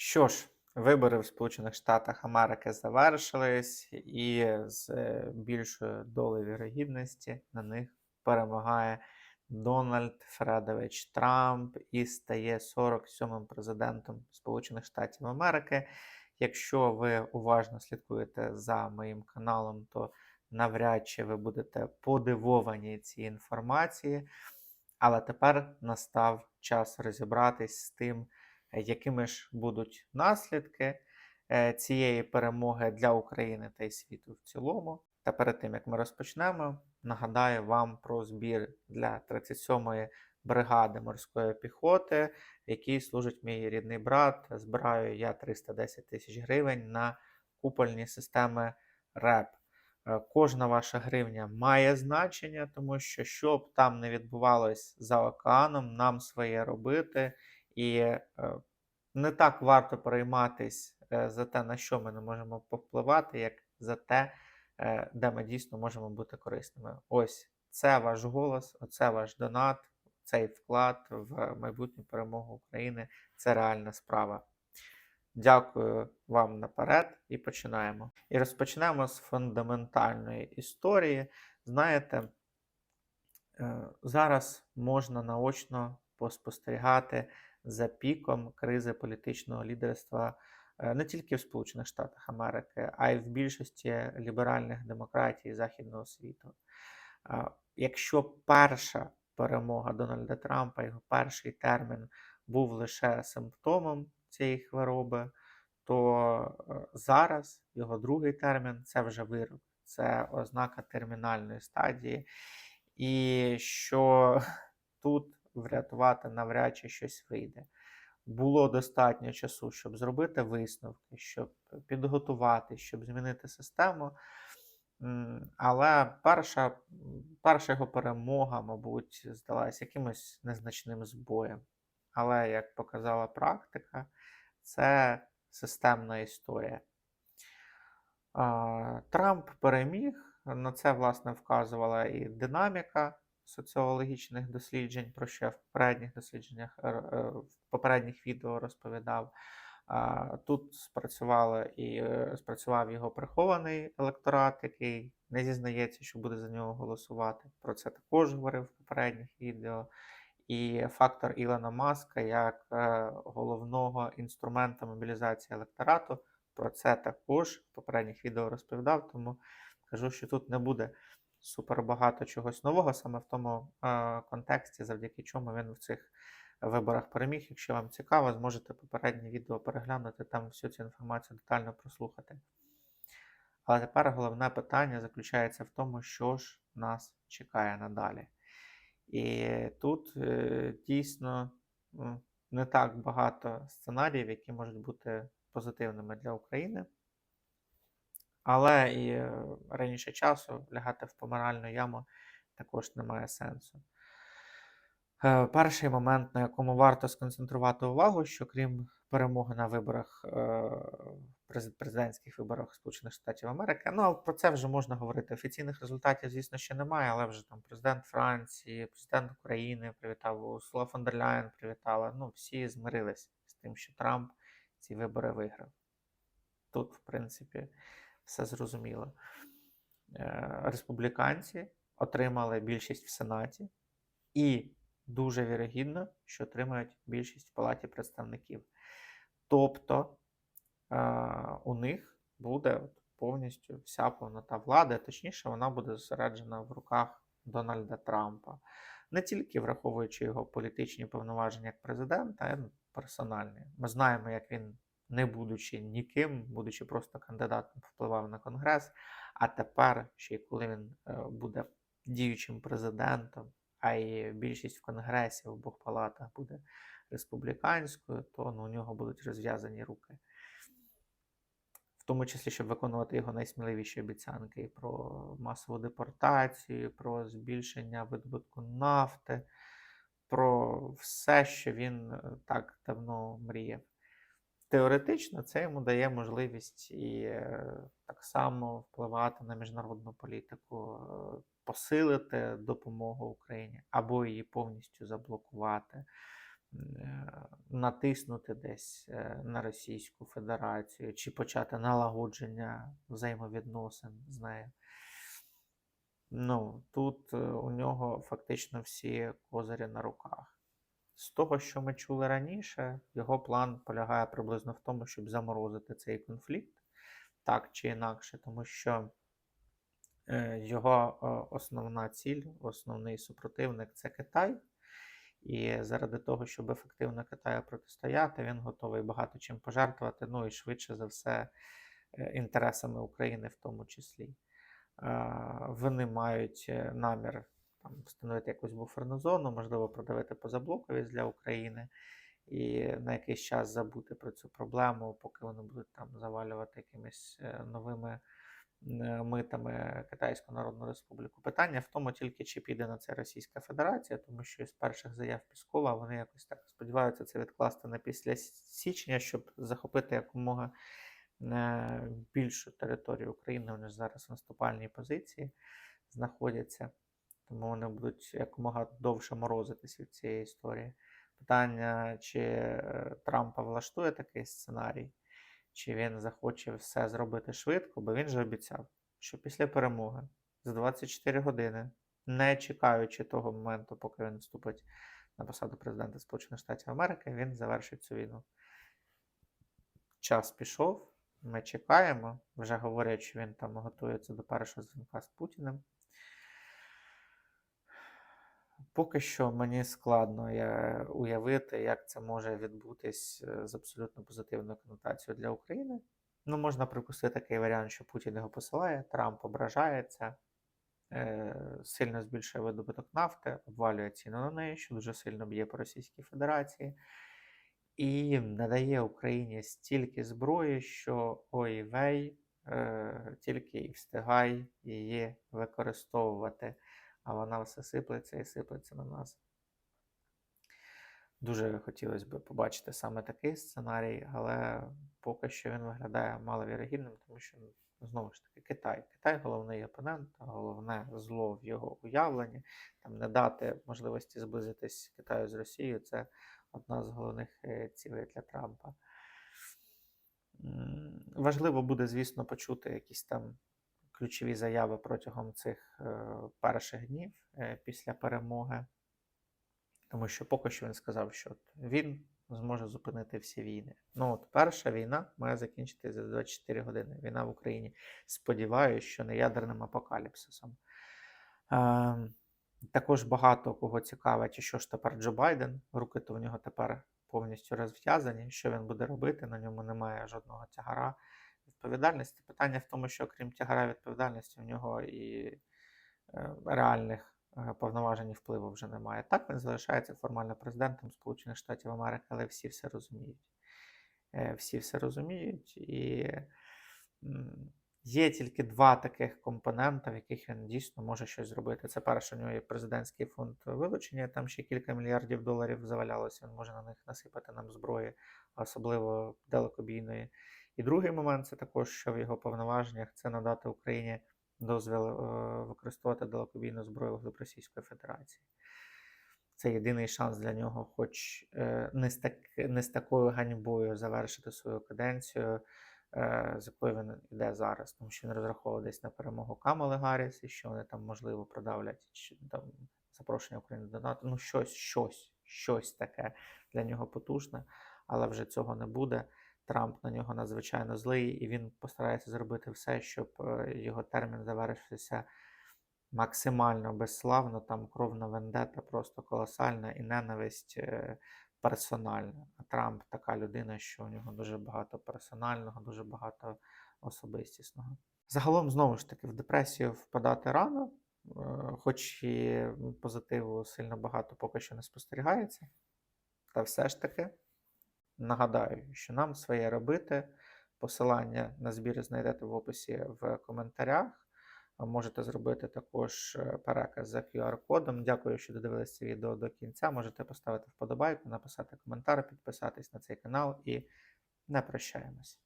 Що ж, вибори в Сполучених Штатах Америки завершились, і з е, більшою долею вірогідності на них перемагає Дональд Фредович Трамп і стає 47-м президентом Сполучених Штатів Америки. Якщо ви уважно слідкуєте за моїм каналом, то навряд чи ви будете подивовані цій інформації. Але тепер настав час розібратись з тим, якими ж будуть наслідки е, цієї перемоги для України та й світу в цілому. Та перед тим як ми розпочнемо, нагадаю вам про збір для 37-ї бригади морської піхоти, в якій служить мій рідний брат. Збираю я 310 тисяч гривень на купольні системи РЕП. Е, Кожна ваша гривня має значення, тому що що б там не відбувалось за океаном, нам своє робити. І е, не так варто перейматись е, за те, на що ми не можемо повпливати, як за те, е, де ми дійсно можемо бути корисними. Ось це ваш голос, оце ваш донат, цей вклад в майбутню перемогу України. Це реальна справа. Дякую вам наперед і починаємо. І розпочнемо з фундаментальної історії. Знаєте, е, зараз можна наочно поспостерігати за піком кризи політичного лідерства е, не тільки в Сполучених Штатах Америки, а й в більшості ліберальних демократій Західного світу. Е, Якщо перша перемога Дональда Трампа, його перший термін був лише симптомом цієї хвороби, то е, зараз його другий термін це вже вирок, це ознака термінальної стадії, і що тут врятувати навряд чи щось вийде. Було достатньо часу, щоб зробити висновки, щоб підготувати, щоб змінити систему. Але перша, перша його перемога, мабуть, здалась якимось незначним збоєм. Але, як показала практика, це системна історія. Трамп переміг. На це, власне, вказувала і динаміка соціологічних досліджень, про що я в попередніх дослідженнях е, е, в попередніх відео розповідав. Тут спрацювало і е, спрацював його прихований електорат, який не зізнається, що буде за нього голосувати. Про це також говорив в попередніх відео. І фактор Ілона Маска як головного інструмента мобілізації електорату. Про це також в попередніх відео розповідав, тому кажу, що тут не буде супер багато чогось нового, саме в тому е, контексті, завдяки чому він в цих виборах переміг. Якщо вам цікаво, зможете попереднє відео переглянути, там всю цю інформацію детально прослухати. Але тепер головне питання заключається в тому, що ж нас чекає надалі. І тут е, дійсно не так багато сценаріїв, які можуть бути позитивними для України. Але і е, раніше часу лягати в помиральну яму також немає сенсу. Е, Перший момент, на якому варто сконцентрувати увагу, що крім перемоги на виборах, е, президентських виборах Сполучених Штатів Америки, ну про це вже можна говорити. Офіційних результатів, звісно, ще немає, але вже там президент Франції, президент України привітав, Урсула фон дер Ляєн привітала. Ну, всі змирились з тим, що Трамп ці вибори виграв. Тут, в принципі, все зрозуміло. Е, Республіканці отримали більшість в Сенаті, і дуже вірогідно, що отримають більшість в Палаті представників. Тобто е, у них буде повністю вся повнота влади, точніше, вона буде зосереджена в руках Дональда Трампа. Не тільки враховуючи його політичні повноваження як президента, а й персональні. Ми знаємо, як він, не будучи ніким, будучи просто кандидатом, впливав на Конгрес. А тепер, ще й коли він е, буде діючим президентом, а й більшість в Конгресі в обох палатах буде республіканською, то ну, у нього будуть розв'язані руки. В тому числі, щоб виконувати його найсміливіші обіцянки про масову депортацію, про збільшення видобутку нафти, про все, що він е, так давно мріяв. Теоретично це йому дає можливість і е, так само впливати на міжнародну політику, е, посилити допомогу Україні або її повністю заблокувати. е, натиснути десь на Російську Федерацію чи почати налагодження взаємовідносин з нею. Ну, тут у нього фактично всі козирі на руках. З того, що ми чули раніше, його план полягає приблизно в тому, щоб заморозити цей конфлікт так чи інакше, тому що е, його е, основна ціль, основний супротивник це Китай. І заради того, щоб ефективно Китаю протистояти, він готовий багато чим пожертвувати, ну і швидше за все, е, інтересами України в тому числі. Вони мають намір там, встановити якусь буферну зону, можливо, продавити позаблоковість для України і на якийсь час забути про цю проблему, поки вони будуть там завалювати якимись е, новими е, митами Китайську Народну Республіку. Питання в тому тільки, чи піде на це Російська Федерація, тому що з перших заяв Піскова вони якось так сподіваються це відкласти на після січня, щоб захопити якомога е, більшу територію України. Вони зараз в наступальній позиції знаходяться, тому вони будуть якомога довше морозитись від цієї історії. Питання, чи е, Трампа влаштує такий сценарій, чи він захоче все зробити швидко, бо він же обіцяв, що після перемоги за 24 години, не чекаючи того моменту, поки він вступить на посаду президента Сполучених Штатів Америки, він завершить цю війну. Час пішов, ми чекаємо. Вже говорять, що він там готується до першого дзвінка з Путіним. Поки що мені складно уявити, як це може відбутись е, з абсолютно позитивною конотацією для України. Ну, можна припустити такий варіант, що Путін його посилає, Трамп ображається, е, сильно збільшує видобуток нафти, обвалює ціну на неї, що дуже сильно б'є по Російській Федерації, і надає Україні стільки зброї, що ой вей, е, тільки і встигай її використовувати а вона все сиплеться і сиплеться на нас. Дуже хотілося б побачити саме такий сценарій, але поки що він виглядає маловірогідним, тому що, знову ж таки, Китай. Китай головний опонент, головне зло в його уявленні. Там не дати можливості зблизитись Китаю з Росією це одна з головних е, цілей для Трампа. Важливо буде, звісно, почути якісь там ключові заяви протягом цих е, перших днів е, після перемоги. Тому що поки що він сказав, що він зможе зупинити всі війни. Ну от перша війна має закінчитися за 24 години. Війна в Україні. Сподіваюся, що не ядерним апокаліпсисом. Е, також багато кого цікавить, що ж тепер Джо Байден. Руки то в нього тепер повністю розв'язані. Що він буде робити? На ньому немає жодного тягара відповідальності. Питання в тому, що окрім тягара відповідальності, в нього і е, реальних е, повноважень і впливу вже немає. Так він залишається формально президентом Сполучених Штатів Америки, але всі все розуміють. Е, Всі все розуміють, і є тільки два таких компонента, в яких він дійсно може щось зробити. Це перше, у нього є президентський фонд вилучення, там ще кілька мільярдів доларів завалялося, він може на них насипати нам зброї, особливо далекобійної. І другий момент це також, що в його повноваженнях це надати Україні дозвіл е, використовувати далекобійну зброю вглиб Російської Федерації. Це єдиний шанс для нього, хоч е, не з, так, не з такою ганьбою завершити свою каденцію, е, з якою він йде зараз, тому що він розраховував десь на перемогу Камали Гарріс, і що вони там, можливо, продавлять чи, там, запрошення України до НАТО. Ну, щось, щось, щось таке для нього потужне, але вже цього не буде. Трамп на нього надзвичайно злий, і він постарається зробити все, щоб е, його термін завершився максимально безславно. Там кровна вендета просто колосальна і ненависть е, персональна. А Трамп така людина, що у нього дуже багато персонального, дуже багато особистісного. Загалом, знову ж таки, в депресію впадати рано, е, хоч і позитиву сильно багато поки що не спостерігається. Та все ж таки. Нагадаю, що нам своє робити. Посилання на збір знайдете в описі в коментарях. Можете зробити також е, переказ за QR-кодом. Дякую, що додивилися це відео до кінця. Можете поставити вподобайку, написати коментар, підписатись на цей канал і не прощаємось.